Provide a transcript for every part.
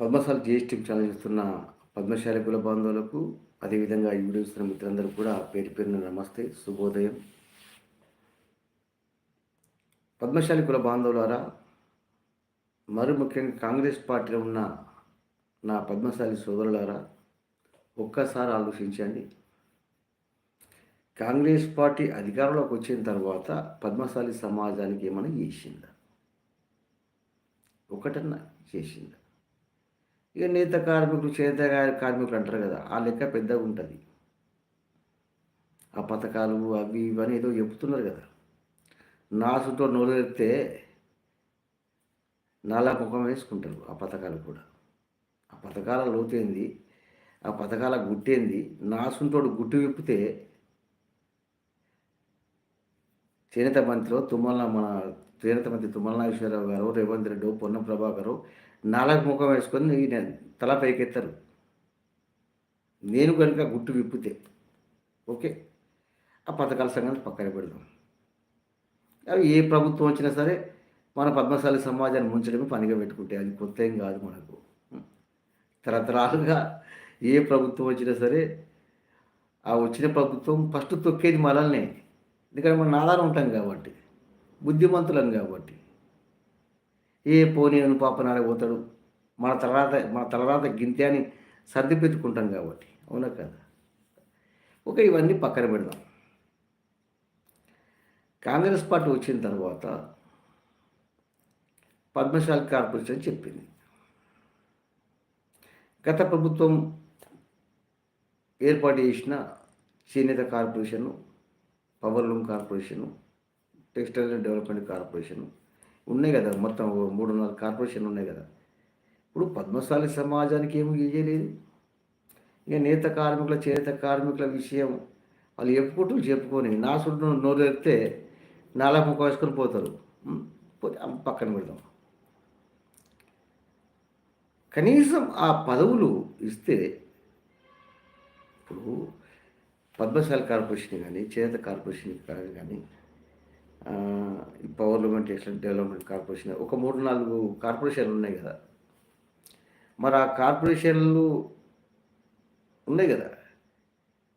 Padmashali GST channel చేస్తున్న పద్మశాలి కుల బాంధవులకు అదేవిధంగా ఈ వీడియో చూస్తున్న మిత్రులందరూ కూడా పేరు పేరున నమస్తే శుభోదయం. పద్మశాలి కుల బాంధవులారా మరి ముఖ్యంగా కాంగ్రెస్ పార్టీలో ఉన్న నా పద్మశాలి సోదరులారా ఒక్కసారి ఆలోచించండి. కాంగ్రెస్ పార్టీ అధికారంలోకి వచ్చిన తర్వాత పద్మశాలి సమాజానికి ఏమైనా చేసిందా? ఒకటన్నా చేసిందా? ఇక నేత కార్మికులు చేత కార్మికులు అంటారు కదా ఆ లెక్క పెద్దగా ఉంటుంది. ఆ పథకాలు అవి ఇవన్నీ ఏదో చెప్తున్నారు కదా. నాసుతో నోరెత్తే నాలా ముఖం వేసుకుంటారు ఆ పథకాలు కూడా. ఆ పథకాల లోతేంది ఆ పథకాల గుట్టేంది నాసుంటోడు గుట్టు విప్పితే చేనేత మంత్రిలో తుమ్మల మన చేనేత తుమ్మలనాగేశ్వరరావు గారు రేవంత్ రెడ్డి పొన్నం ప్రభాకరు నాలుగు ముఖం వేసుకొని తల పైకెత్తారు. నేను కనుక గుట్టు విప్పితే ఓకే? ఆ పథకాల సంగతి పక్కన పెడదాం. అవి ఏ ప్రభుత్వం వచ్చినా సరే మన పద్మశాలి సమాజాన్ని ముంచడమే పనిగా పెట్టుకుంటే అది కొత్త ఏం కాదు మనకు. తరతరాలుగా ఏ ప్రభుత్వం వచ్చినా సరే ఆ వచ్చిన ప్రభుత్వం ఫస్ట్ తొక్కేది మనల్ని ఎందుకంటే మనం ఆధారం ఉంటాం కాబట్టి. బుద్ధిమంతులం కాబట్టి. ఏ పోనీ అని పాపనాడ పోతాడు. మన తర్వాత మన తర్వాత గింతే అని సర్ది పెట్టుకుంటాం కాబట్టి. అవునా కదా? ఓకే ఇవన్నీ పక్కన పెడదాం. కాంగ్రెస్ పార్టీ వచ్చిన తర్వాత పద్మశాలి కార్పొరేషన్ చెప్పింది. గత ప్రభుత్వం ఏర్పాటు చేసిన చేనేత corporation power loom corporation textile and development corporation ఉన్నాయి కదా మొత్తం మూడు నాలుగు కార్పొరేషన్లు ఉన్నాయి కదా. ఇప్పుడు పద్మశాలి సమాజానికి ఏమి ఇయ్యలేదు ఇక నేత కార్మికుల చేనేత కార్మికుల విషయం వాళ్ళు చెప్పుకుంటూ చెప్పుకొని నా చుట్టూ నోరు ఎత్తే నాలా ముఖ పోతారు. పోతే పక్కన పెడదాం. కనీసం ఆ పదవులు ఇస్తే ఇప్పుడు పద్మశాలి కార్పొరేషన్ కానీ చేత కార్పొరేషన్ కానీ కానీ పవర్ డెవలప్మెంట్ కార్పొరేషన్? ఒక మూడు నాలుగు కార్పొరేషన్లు ఉన్నాయి కదా. మరి ఆ కార్పొరేషన్లు ఉన్నాయి కదా.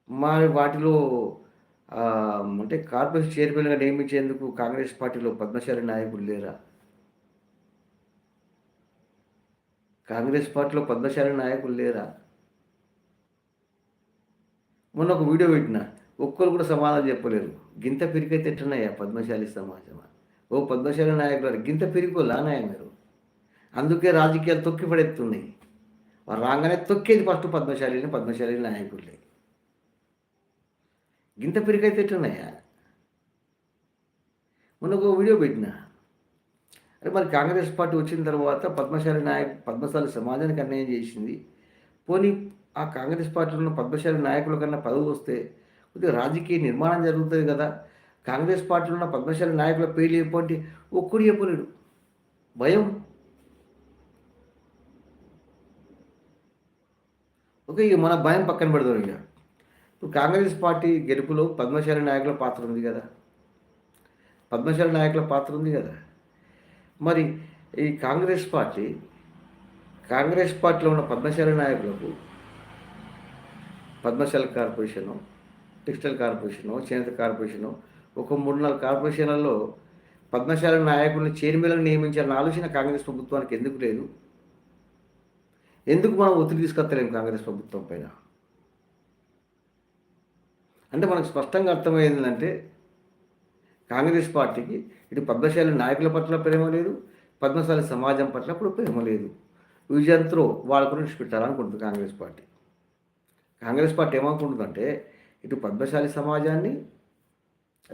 మరి వాటిలో అంటే కార్పొరేషన్ చైర్మన్గా నియమించేందుకు కాంగ్రెస్ పార్టీలో పద్మశాలి నాయకులు లేరా? కాంగ్రెస్ పార్టీలో పద్మశాలి నాయకులు లేరా? మొన్న ఒక వీడియో పెట్టిన ఒక్కరు కూడా సమాధానం చెప్పలేరు. గింత పిరికైతే ఎట్టున్నాయా పద్మశాలి సమాజమా? ఓ పద్మశాలి నాయకులు గింత పిరికో నాయ మీరు. అందుకే రాజకీయాలు తొక్కి పడెత్తున్నాయి. వారు రాగానే తొక్కేది ఫస్ట్ పద్మశాలిని పద్మశాలి నాయకులే గింత పిరికైతే ఎట్టున్నాయా మొన్న ఒక వీడియో పెట్టిన. అరే మరి కాంగ్రెస్ పార్టీ వచ్చిన తర్వాత పద్మశాలి నాయక్ పద్మశాలి సమాజానికి అన్యాయం చేసింది. పోనీ ఆ కాంగ్రెస్ పార్టీలో ఉన్న పద్మశాలి నాయకుల కన్నా పదవి వస్తే కొద్దిగా రాజకీయ నిర్మాణం జరుగుతుంది కదా. కాంగ్రెస్ పార్టీలో ఉన్న పద్మశాలి నాయకుల పేర్లు చెప్పంటే ఒక్కడు చెప్పలేడు. భయం. ఓకే ఇక మన భయం పక్కన పెడదాం ఇక. ఇప్పుడు కాంగ్రెస్ పార్టీ గెలుపులో పద్మశాలి నాయకుల పాత్ర ఉంది కదా. పద్మశాలి నాయకుల పాత్ర ఉంది కదా. మరి ఈ కాంగ్రెస్ పార్టీ కాంగ్రెస్ పార్టీలో ఉన్న పద్మశాలి నాయకులకు పద్మశాలి కార్పొరేషను టెక్స్టైల్ కార్పొరేషను చేనేత కార్పొరేషను ఒక మూడు నాలుగు కార్పొరేషన్లలో పద్మశాల నాయకుడిని చైర్మన్లను నియమించాలని ఆలోచన కాంగ్రెస్ ప్రభుత్వానికి ఎందుకు లేదు? ఎందుకు మనం ఒత్తిడి తీసుకొస్తలేము కాంగ్రెస్ ప్రభుత్వం పైన? అంటే మనకు స్పష్టంగా అర్థమైంది అంటే కాంగ్రెస్ పార్టీకి ఇటు పద్మశాలి నాయకుల పట్ల ప్రేమ లేదు పద్మశాలి సమాజం పట్ల కూడా ప్రేమ లేదు. విజయంతో వాళ్ళ గురించి పెట్టాలనుకుంటుంది కాంగ్రెస్ పార్టీ. కాంగ్రెస్ పార్టీ ఏమనుకుంటుందంటే ఇటు పద్మశాలి సమాజాన్ని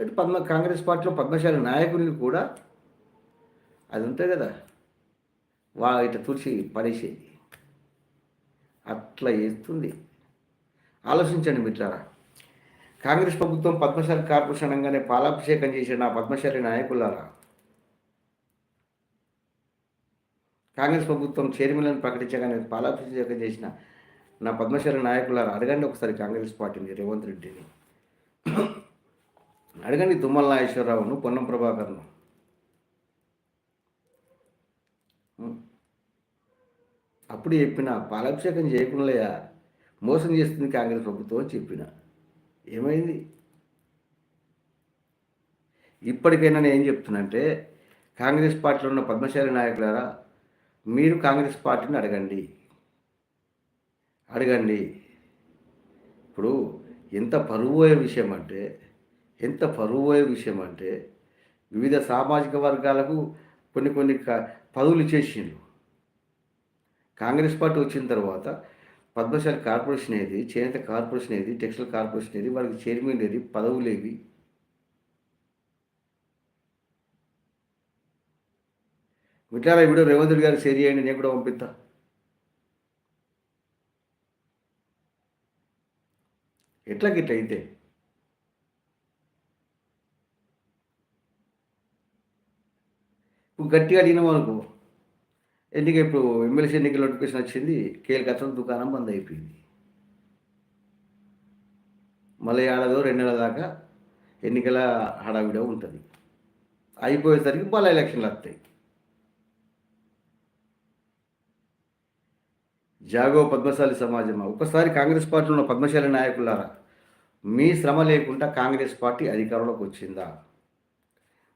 ఇటు పద్మ కాంగ్రెస్ పార్టీలో పద్మశాలి నాయకుల్ని కూడా అది ఉంటుంది కదా వా ఇట్లా తుడిచి పడేసేది. అట్లా చేస్తుంది. ఆలోచించండి మిత్రారా కాంగ్రెస్ ప్రభుత్వం పద్మశాలి కార్పొరేషన్ అనగానే పాలాభిషేకం చేసిన పద్మశాలి నాయకులారా. కాంగ్రెస్ ప్రభుత్వం చైర్మన్లను ప్రకటించగానే పాలాభిషేకం చేసిన నా పద్మశాల నాయకులారా అడగండి ఒకసారి కాంగ్రెస్ పార్టీని రేవంత్ రెడ్డిని. అడగండి తుమ్మల నాగేశ్వరరావును పొన్నం ప్రభాకర్ను. అప్పుడు చెప్పిన పాలాభిషేకం చేయకుండా మోసం చేస్తుంది కాంగ్రెస్ ప్రభుత్వం అని చెప్పిన. ఏమైంది? ఇప్పటికైనా నేను ఏం చెప్తున్నానంటే కాంగ్రెస్ పార్టీలో ఉన్న పద్మశాలి నాయకులారా మీరు కాంగ్రెస్ పార్టీని అడగండి. అడగండి. ఇప్పుడు ఎంత పరువోయే విషయం అంటే ఎంత పరువోయే విషయం అంటే వివిధ సామాజిక వర్గాలకు కొన్ని కొన్ని క- పదవులు చేసిండ్రు. కాంగ్రెస్ పార్టీ వచ్చిన తర్వాత పద్మశాలి కార్పొరేషన్ ఏది చేనేత కార్పొరేషన్ ఏది టెక్స్టైల్ కార్పొరేషన్ ఏది వాళ్ళకి చైర్మన్ ఏది పదవులు ఏవి? మిట్లారా వీడియో రేవంత్ రెడ్డి గారికి షేర్ చేయండి నేను కూడా పంపిస్తా. ఎట్లా గిట్ల అయితే. ఇప్పుడు గట్టిగా అడిగినాం అనుకో ఎన్నిక ఇప్పుడు ఎమ్మెల్సీ ఎన్నికల నోటిఫికేషన్ వచ్చింది కేఎల్ దుకాణం బంద్ అయిపోయింది. మళ్ళీ ఏడాదో రెండు నెలల దాకా ఎన్నికల హడావిడో ఉంటుంది. అయిపోయేసరికి మళ్ళీ ఎలక్షన్లు వస్తాయి. జాగో పద్మశాలి సమాజమా? ఒకసారి కాంగ్రెస్ పార్టీలో ఉన్న పద్మశాలి నాయకులారా మీ శ్రమ లేకుండా కాంగ్రెస్ పార్టీ అధికారంలోకి వచ్చిందా?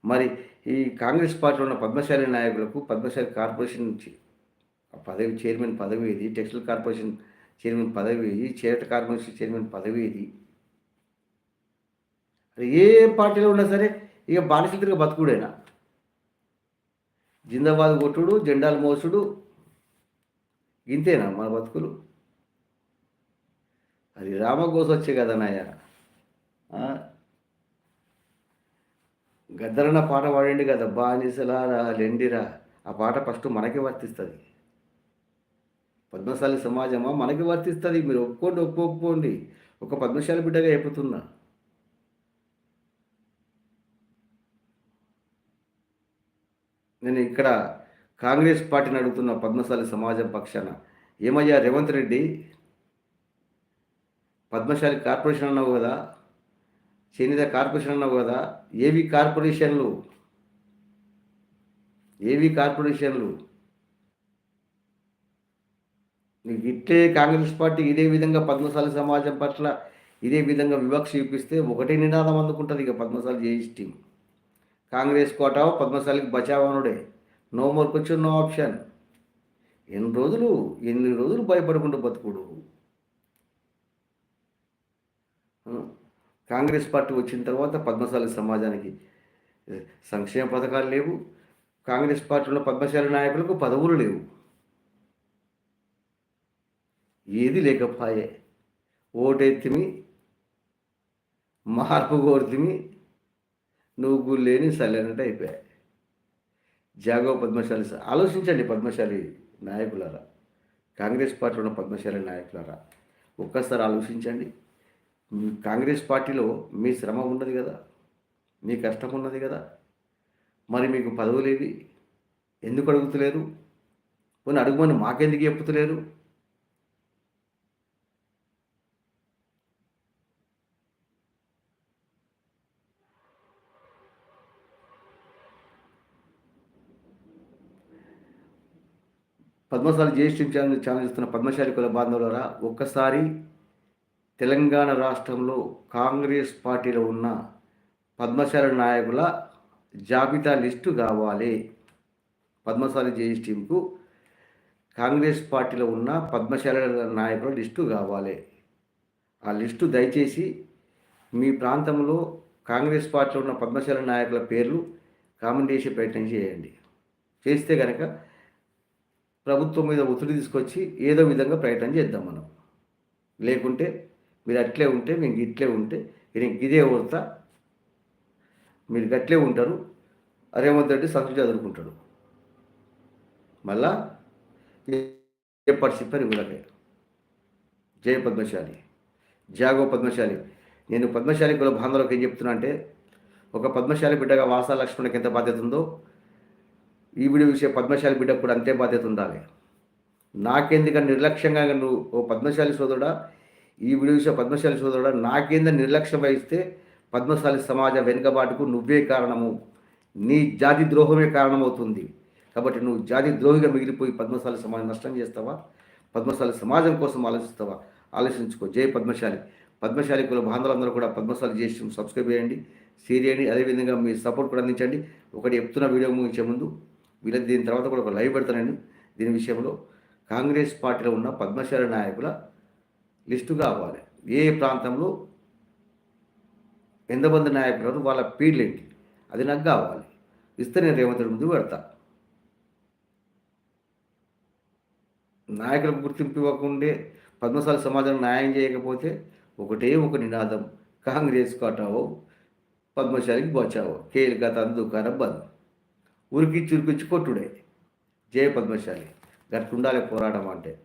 మరి ఈ కాంగ్రెస్ పార్టీలో ఉన్న పద్మశాలి నాయకులకు పద్మశాలి కార్పొరేషన్ నుంచి ఆ పదవి చైర్మన్ పదవి ఇది టెక్స్టైల్ కార్పొరేషన్ చైర్మన్ పదవి ఇది చేరట కార్పొరేషన్ చైర్మన్ పదవి ఇది ఏ పార్టీలో ఉన్నా సరే ఇక బానిసలుగా బతుకుడైనా? జిందాబాద్ కొట్టుడు జెండాలు మోసుడు ఇంతేనా మన బతుకులు? అది రామకోస వచ్చే కదా నాయ గద్దరన్న పాట పాడండి కదా బానిసలారా లెండిరా ఆ పాట ఫస్ట్ మనకి వర్తిస్తుంది. పద్మశాలి సమాజమా? మనకి వర్తిస్తుంది. మీరు ఒప్పుకోండి ఒప్పుకోకపోండి. ఒక పద్మశాలి బిడ్డగా చెప్పుతున్నా నేను ఇక్కడ కాంగ్రెస్ పార్టీని అడుగుతున్న పద్మశాలి సమాజం పక్షాన ఏమయ్యా రేవంత్ రెడ్డి? పద్మశాలి కార్పొరేషన్ అన్నావు కదా. చేనేత కార్పొరేషన్ అన్నావు కదా. ఏవి కార్పొరేషన్లు? ఏవి కార్పొరేషన్లు? నీకు ఇట్లే కాంగ్రెస్ పార్టీ ఇదే విధంగా పద్మశాలి సమాజం పట్ల ఇదే విధంగా వివక్ష చూపిస్తే ఒకటే నినాదం అందుకుంటుంది ఇక పద్మశాలి జేఈస్ టీం. కాంగ్రెస్ కోటావు పద్మశాలికి బచావనుడే. No more question no option ఎన్ని రోజులు ఎన్ని రోజులు భయపడకుండా బతుకుడు? కాంగ్రెస్ పార్టీ వచ్చిన తర్వాత పద్మశాలి సమాజానికి సంక్షేమ పథకాలు లేవు. కాంగ్రెస్ పార్టీలో పద్మశాలి నాయకులకు పదవులు లేవు. ఏది లేకపోయే ఓటెత్తిమి మార్పు కోరుతిమి నువ్వు లేని సరైనట్టు అయిపోయాయి జాగో పద్మశాలి ఆలోచించండి పద్మశాలి నాయకులారా. కాంగ్రెస్ పార్టీలో ఉన్న పద్మశాలి నాయకులారా. ఒక్కసారి ఆలోచించండి. కాంగ్రెస్ పార్టీలో మీ శ్రమ ఉన్నది కదా మీ కష్టం ఉన్నది కదా. మరి మీకు పదవులేవి? ఎందుకు అడుగుతలేరు? కొన్ని అడుగుమని మాకెందుకు చెప్పుతలేరు పద్మశాలి జ్యేష్ఠ ఛానల్ ఛానల్ చేస్తున్న పద్మశాలి కుల బాంధవులరా ఒక్కసారి తెలంగాణ రాష్ట్రంలో కాంగ్రెస్ పార్టీలో ఉన్న పద్మశాలి నాయకుల జాబితా లిస్టు కావాలి. పద్మశాలి జేఎస్టీంకు కాంగ్రెస్ పార్టీలో ఉన్న పద్మశాలి నాయకుల లిస్టు కావాలి. ఆ లిస్టు దయచేసి మీ ప్రాంతంలో కాంగ్రెస్ పార్టీలో ఉన్న పద్మశాలి నాయకుల పేర్లు కామెంట్ చేసే ప్రయత్నం చేయండి. చేస్తే కనుక ప్రభుత్వం మీద ఒత్తిడి తీసుకొచ్చి ఏదో విధంగా ప్రయత్నం చేద్దాం మనం. లేకుంటే మీరు అట్లే ఉంటే మేము ఇట్లే ఉంటే నేను ఇదే వస్తా మీరు గట్లే ఉంటారు. రేవంత్ రెడ్డి సంస్కృతి చదువుకుంటాడు మళ్ళా ఎప్పటి చెప్పారు ఇవ్వలే జయ పద్మశాలి. జాగో పద్మశాలి. నేను పద్మశాలి కుల బాంధవులకు ఏం చెప్తున్నా అంటే ఒక పద్మశాలి బిడ్డగా వాసా లక్ష్మణ్కి ఎంత బాధ్యత ఉందో ఈ వీడియో చూసే పద్మశాలి బిడ్డకు కూడా అంతే బాధ్యత ఉండాలి. నాకెందుకని నిర్లక్ష్యంగా నువ్వు ఓ పద్మశాలి సోదరుడా? ఈ వీడియో చూసే పద్మశాలి సోదరుడా? నాకేందని నిర్లక్ష్యం వహిస్తే పద్మశాలి సమాజ వెనుకబాటుకు నువ్వే కారణము. నీ జాతి ద్రోహమే కారణమవుతుంది. కాబట్టి నువ్వు జాతి ద్రోహిగా మిగిలిపోయి పద్మశాలి సమాజం నష్టం చేస్తావా? పద్మశాలి సమాజం కోసం ఆలోచిస్తావా? ఆలోచించుకో. జై పద్మశాలి. పద్మశాలి కుల బాంధవులందరూ కూడా పద్మశాలి చేసి సబ్స్క్రైబ్ చేయండి. షేర్ చేయండి. అదేవిధంగా మీ సపోర్ట్ కూడా అందించండి. ఒకటి చెప్తున్న వీడియో ముగించే ముందు వీళ్ళ దీని తర్వాత కూడా ఒక లైవ్ పెడతానండి దీని విషయంలో. కాంగ్రెస్ పార్టీలో ఉన్న పద్మశాలి నాయకుల లిస్టు కావాలి. ఏ ప్రాంతంలో ఎంతమంది నాయకులు వాళ్ళ పీర్లు ఏంటి? అది నాకు కావాలి. ఇస్తే నేను రేవంత్ రెడ్డి ముందు పెడతా. నాయకులకు గుర్తింపు ఇవ్వకుండే పద్మశాల సమాజం న్యాయం చేయకపోతే ఒకటే ఒక నినాదం. కాంగ్రెస్ కటావో పద్మశాలికి బచావో. కేలిక తందుకాన బంద్. ఉరికి చురికించి కొట్టుడే. జయ పద్మశాలి. గట్టుండాలి పోరాటం అంటే.